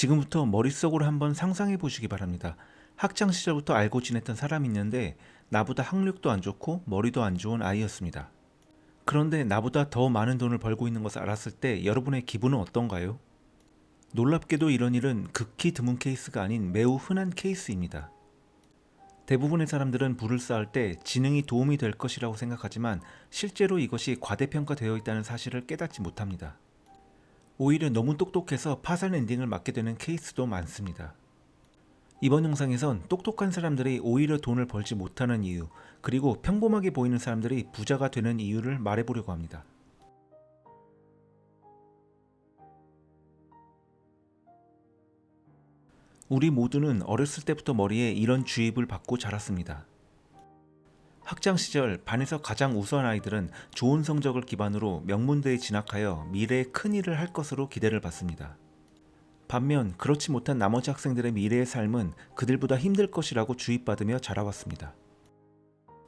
지금부터 머릿속으로 한번 상상해 보시기 바랍니다. 학창 시절부터 알고 지냈던 사람이 있는데 나보다 학력도 안 좋고 머리도 안 좋은 아이였습니다. 그런데 나보다 더 많은 돈을 벌고 있는 것을 알았을 때 여러분의 기분은 어떤가요? 놀랍게도 이런 일은 극히 드문 케이스가 아닌 매우 흔한 케이스입니다. 대부분의 사람들은 부를 쌓을 때 지능이 도움이 될 것이라고 생각하지만 실제로 이것이 과대평가되어 있다는 사실을 깨닫지 못합니다. 오히려 너무 똑똑해서 파산 엔딩을 맞게 되는 케이스도 많습니다. 이번 영상에선 똑똑한 사람들이 오히려 돈을 벌지 못하는 이유, 그리고 평범하게 보이는 사람들이 부자가 되는 이유를 말해보려고 합니다. 우리 모두는 어렸을 때부터 머리에 이런 주입을 받고 자랐습니다. 학창 시절 반에서 가장 우수한 아이들은 좋은 성적을 기반으로 명문대에 진학하여 미래에 큰 일을 할 것으로 기대를 받습니다. 반면 그렇지 못한 나머지 학생들의 미래의 삶은 그들보다 힘들 것이라고 주입받으며 자라왔습니다.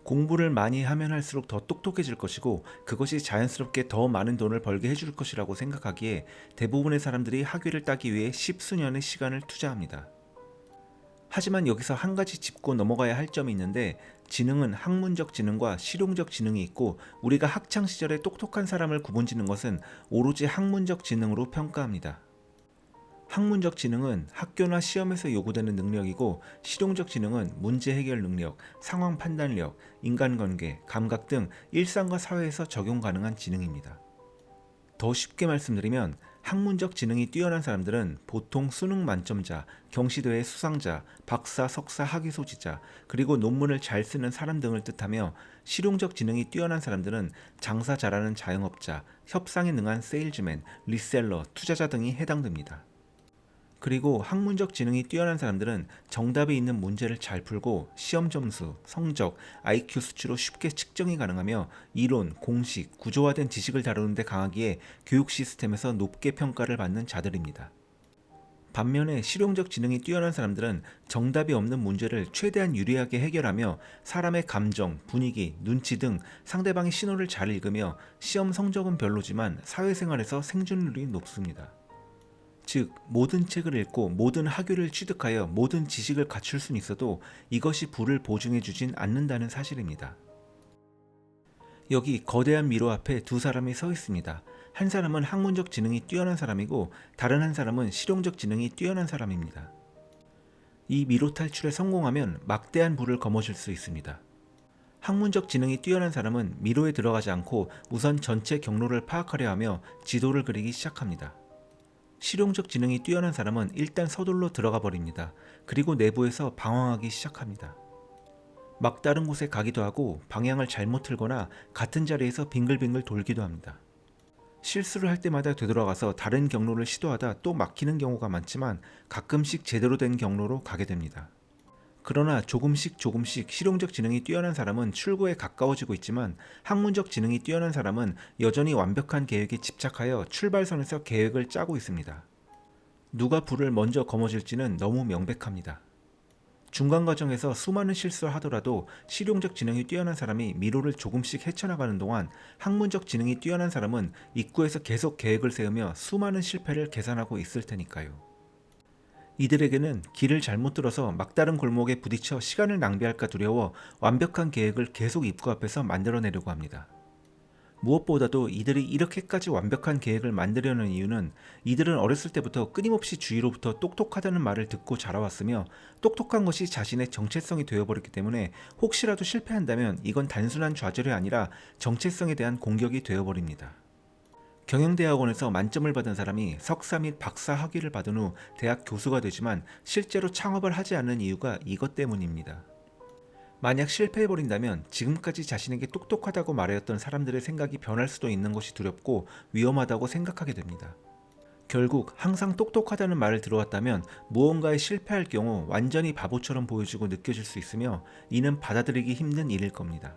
공부를 많이 하면 할수록 더 똑똑해질 것이고 그것이 자연스럽게 더 많은 돈을 벌게 해줄 것이라고 생각하기에 대부분의 사람들이 학위를 따기 위해 십수년의 시간을 투자합니다. 하지만 여기서 한 가지 짚고 넘어가야 할 점이 있는데 지능은 학문적 지능과 실용적 지능이 있고 우리가 학창 시절에 똑똑한 사람을 구분짓는 것은 오로지 학문적 지능으로 평가합니다. 학문적 지능은 학교나 시험에서 요구되는 능력이고 실용적 지능은 문제 해결 능력, 상황 판단력, 인간관계, 감각 등 일상과 사회에서 적용 가능한 지능입니다. 더 쉽게 말씀드리면 학문적 지능이 뛰어난 사람들은 보통 수능 만점자, 경시대회 수상자, 박사, 석사 학위 소지자, 그리고 논문을 잘 쓰는 사람 등을 뜻하며 실용적 지능이 뛰어난 사람들은 장사 잘하는 자영업자, 협상에 능한 세일즈맨, 리셀러, 투자자 등이 해당됩니다. 그리고 학문적 지능이 뛰어난 사람들은 정답이 있는 문제를 잘 풀고 시험 점수, 성적, IQ 수치로 쉽게 측정이 가능하며 이론, 공식, 구조화된 지식을 다루는데 강하기에 교육 시스템에서 높게 평가를 받는 자들입니다. 반면에 실용적 지능이 뛰어난 사람들은 정답이 없는 문제를 최대한 유리하게 해결하며 사람의 감정, 분위기, 눈치 등 상대방의 신호를 잘 읽으며 시험 성적은 별로지만 사회생활에서 생존율이 높습니다. 즉 모든 책을 읽고 모든 학위를 취득하여 모든 지식을 갖출 수는 있어도 이것이 부를 보증해 주진 않는다는 사실입니다. 여기 거대한 미로 앞에 두 사람이 서 있습니다. 한 사람은 학문적 지능이 뛰어난 사람이고 다른 한 사람은 실용적 지능이 뛰어난 사람입니다. 이 미로 탈출에 성공하면 막대한 부를 거머쥘 수 있습니다. 학문적 지능이 뛰어난 사람은 미로에 들어가지 않고 우선 전체 경로를 파악하려 하며 지도를 그리기 시작합니다. 실용적 지능이 뛰어난 사람은 일단 서둘러 들어가 버립니다. 그리고 내부에서 방황하기 시작합니다. 막 다른 곳에 가기도 하고 방향을 잘못 틀거나 같은 자리에서 빙글빙글 돌기도 합니다. 실수를 할 때마다 되돌아가서 다른 경로를 시도하다 또 막히는 경우가 많지만 가끔씩 제대로 된 경로로 가게 됩니다. 그러나 조금씩 조금씩 실용적 지능이 뛰어난 사람은 출구에 가까워지고 있지만 학문적 지능이 뛰어난 사람은 여전히 완벽한 계획에 집착하여 출발선에서 계획을 짜고 있습니다. 누가 불을 먼저 거머쥘지는 너무 명백합니다. 중간 과정에서 수많은 실수를 하더라도 실용적 지능이 뛰어난 사람이 미로를 조금씩 헤쳐나가는 동안 학문적 지능이 뛰어난 사람은 입구에서 계속 계획을 세우며 수많은 실패를 계산하고 있을 테니까요. 이들에게는 길을 잘못 들어서 막다른 골목에 부딪혀 시간을 낭비할까 두려워 완벽한 계획을 계속 입구 앞에서 만들어내려고 합니다. 무엇보다도 이들이 이렇게까지 완벽한 계획을 만들려는 이유는 이들은 어렸을 때부터 끊임없이 주위로부터 똑똑하다는 말을 듣고 자라왔으며 똑똑한 것이 자신의 정체성이 되어버렸기 때문에 혹시라도 실패한다면 이건 단순한 좌절이 아니라 정체성에 대한 공격이 되어버립니다. 경영대학원에서 만점을 받은 사람이 석사 및 박사 학위를 받은 후 대학 교수가 되지만 실제로 창업을 하지 않는 이유가 이것 때문입니다. 만약 실패해버린다면 지금까지 자신에게 똑똑하다고 말하였던 사람들의 생각이 변할 수도 있는 것이 두렵고 위험하다고 생각하게 됩니다. 결국 항상 똑똑하다는 말을 들어왔다면 무언가에 실패할 경우 완전히 바보처럼 보여지고 느껴질 수 있으며 이는 받아들이기 힘든 일일 겁니다.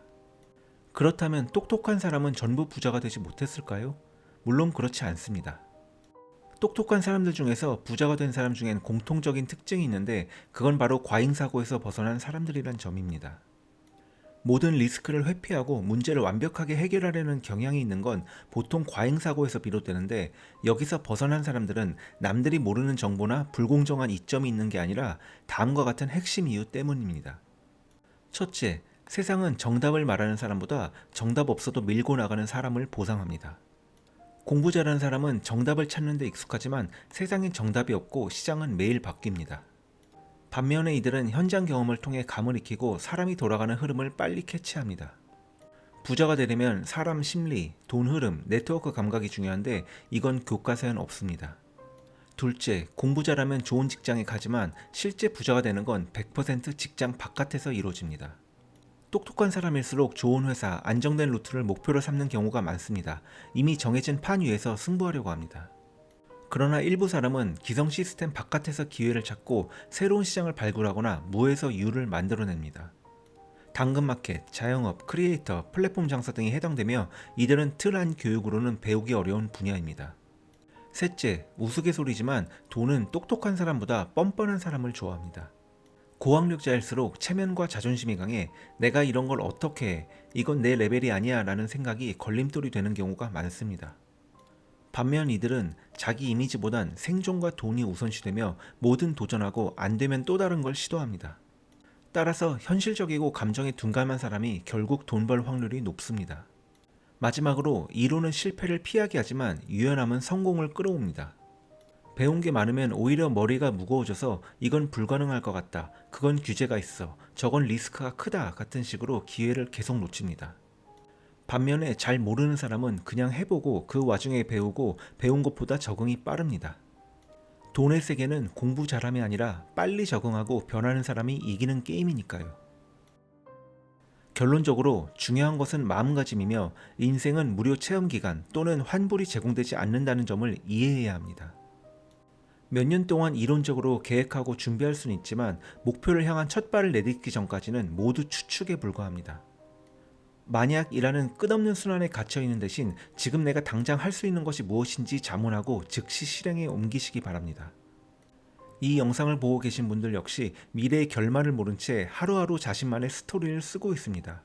그렇다면 똑똑한 사람은 전부 부자가 되지 못했을까요? 물론 그렇지 않습니다. 똑똑한 사람들 중에서 부자가 된 사람 중엔 공통적인 특징이 있는데 그건 바로 과잉사고에서 벗어난 사람들이란 점입니다. 모든 리스크를 회피하고 문제를 완벽하게 해결하려는 경향이 있는 건 보통 과잉사고에서 비롯되는데 여기서 벗어난 사람들은 남들이 모르는 정보나 불공정한 이점이 있는 게 아니라 다음과 같은 핵심 이유 때문입니다. 첫째, 세상은 정답을 말하는 사람보다 정답 없어도 밀고 나가는 사람을 보상합니다. 공부 잘하는 사람은 정답을 찾는 데 익숙하지만 세상엔 정답이 없고 시장은 매일 바뀝니다. 반면에 이들은 현장 경험을 통해 감을 익히고 사람이 돌아가는 흐름을 빨리 캐치합니다. 부자가 되려면 사람 심리, 돈 흐름, 네트워크 감각이 중요한데 이건 교과서엔 없습니다. 둘째, 공부 잘하면 좋은 직장에 가지만 실제 부자가 되는 건 100% 직장 바깥에서 이루어집니다. 똑똑한 사람일수록 좋은 회사, 안정된 루트를 목표로 삼는 경우가 많습니다. 이미 정해진 판 위에서 승부하려고 합니다. 그러나 일부 사람은 기성 시스템 바깥에서 기회를 찾고 새로운 시장을 발굴하거나 무에서 유를 만들어냅니다. 당근마켓, 자영업, 크리에이터, 플랫폼 장사 등이 해당되며 이들은 틀안 교육으로는 배우기 어려운 분야입니다. 셋째, 우스갯소리지만 돈은 똑똑한 사람보다 뻔뻔한 사람을 좋아합니다. 고학력자일수록 체면과 자존심이 강해 내가 이런 걸 어떻게 해? 이건 내 레벨이 아니야 라는 생각이 걸림돌이 되는 경우가 많습니다. 반면 이들은 자기 이미지보단 생존과 돈이 우선시되며 뭐든 도전하고 안 되면 또 다른 걸 시도합니다. 따라서 현실적이고 감정에 둔감한 사람이 결국 돈 벌 확률이 높습니다. 마지막으로 이론은 실패를 피하게 하지만 유연함은 성공을 끌어옵니다. 배운 게 많으면 오히려 머리가 무거워져서 이건 불가능할 것 같다. 그건 규제가 있어. 저건 리스크가 크다. 같은 식으로 기회를 계속 놓칩니다. 반면에 잘 모르는 사람은 그냥 해보고 그 와중에 배우고 배운 것보다 적응이 빠릅니다. 돈의 세계는 공부 잘함이 아니라 빨리 적응하고 변하는 사람이 이기는 게임이니까요. 결론적으로 중요한 것은 마음가짐이며 인생은 무료 체험 기간 또는 환불이 제공되지 않는다는 점을 이해해야 합니다. 몇 년 동안 이론적으로 계획하고 준비할 수는 있지만 목표를 향한 첫 발을 내딛기 전까지는 모두 추측에 불과합니다. 만약 이라는 끝없는 순환에 갇혀 있는 대신 지금 내가 당장 할 수 있는 것이 무엇인지 자문하고 즉시 실행에 옮기시기 바랍니다. 이 영상을 보고 계신 분들 역시 미래의 결말을 모른 채 하루하루 자신만의 스토리를 쓰고 있습니다.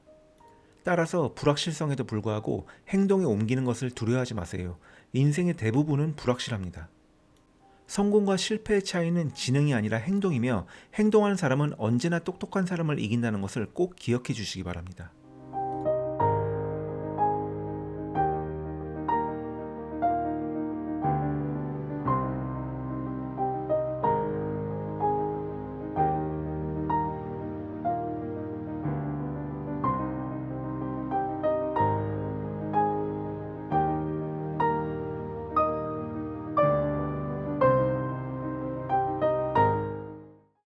따라서 불확실성에도 불구하고 행동에 옮기는 것을 두려워하지 마세요. 인생의 대부분은 불확실합니다. 성공과 실패의 차이는 지능이 아니라 행동이며 행동하는 사람은 언제나 똑똑한 사람을 이긴다는 것을 꼭 기억해 주시기 바랍니다.